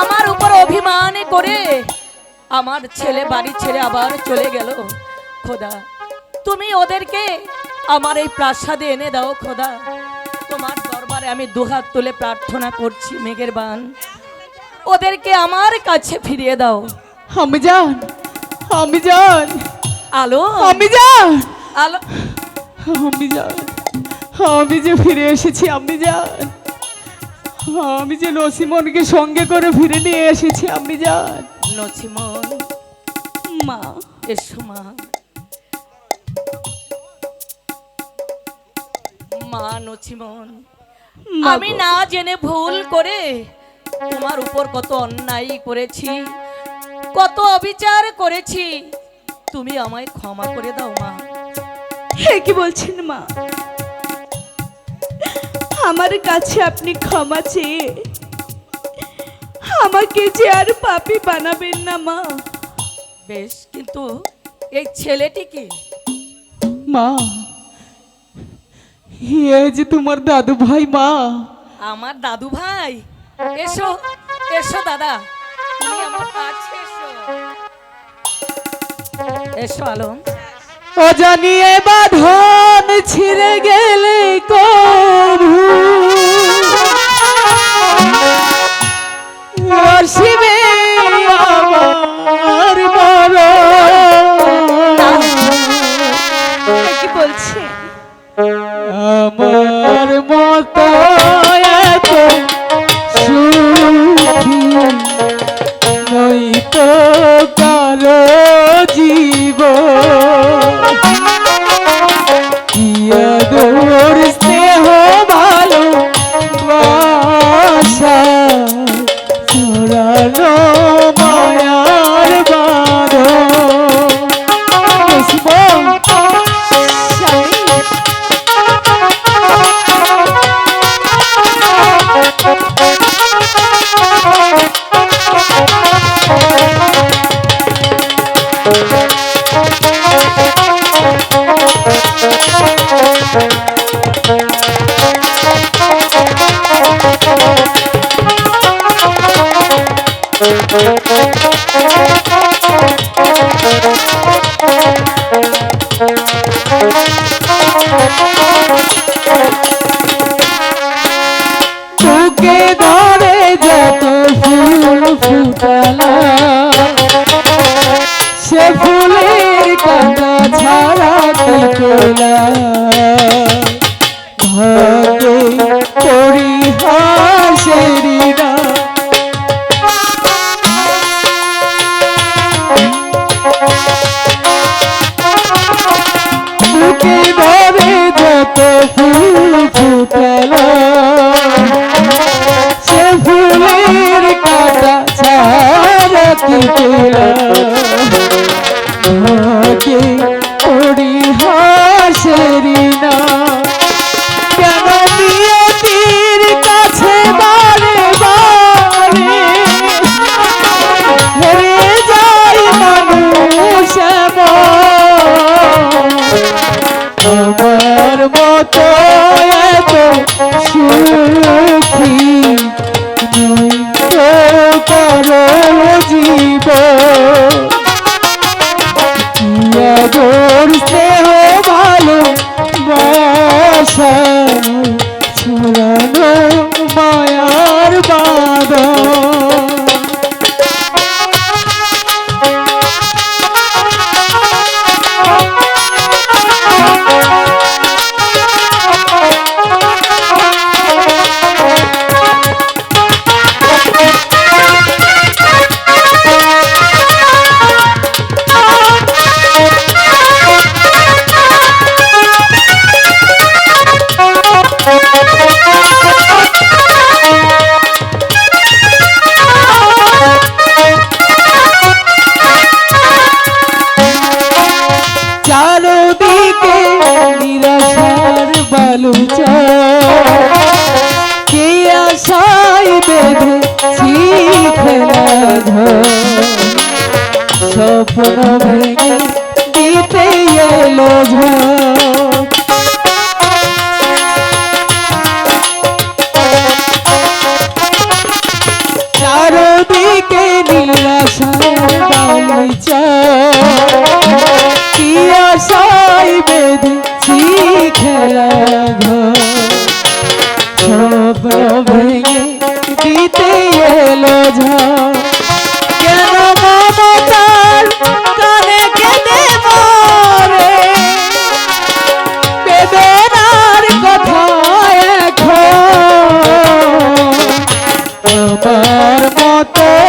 আমার উপর অভিমান করে আমার ছেলে বাড়ি ছেড়ে আবার চলে গেল খোদা। তুমি ওদেরকে আমার এই প্রাসাদে এনে দাও খোদা। তোমার দরবারে আমি দুহাত তুলে প্রার্থনা করছি মেঘের বান ওদেরকে আমার কাছে ফিরিয়ে দাও। আমি যান আমি যান। আলো? আমি যান। আলো? আমি যান আমি যে ফিরে এসেছি আমি যান। আমি যে নসিমনকে সঙ্গে করে ফিরে নিয়ে এসেছি আমি যান। নসিমন মা এসো মা। মা নছিমন মা আমি না জেনে ভুল করে তোমার উপর কত অন্যায় করেছি কত অবিচার করেছি। তুমি আমায় ক্ষমা করে দাও মা। হে কি বলছেন মা? আমার কাছে আপনি ক্ষমা চেয়ে আমাকে যে আর পাপি বানাবেন না মা। বেশ কিন্তু এই ছেলেটি কি? মা এ যে তোমার দাদু ভাই মা। আমার দাদু ভাই? এসো এসো দাদা তুমি আমার কাছে এসো। এসো আলম। অজানিয়ে বাঁধন ছিঁড়ে গেলে কবু? ফুটালা সে ফুলের কাটা ছাড়া কি না কেন শোনো দিতে এলো চারদিকে নিরাশা কি আশাই বেদী আমার মতো।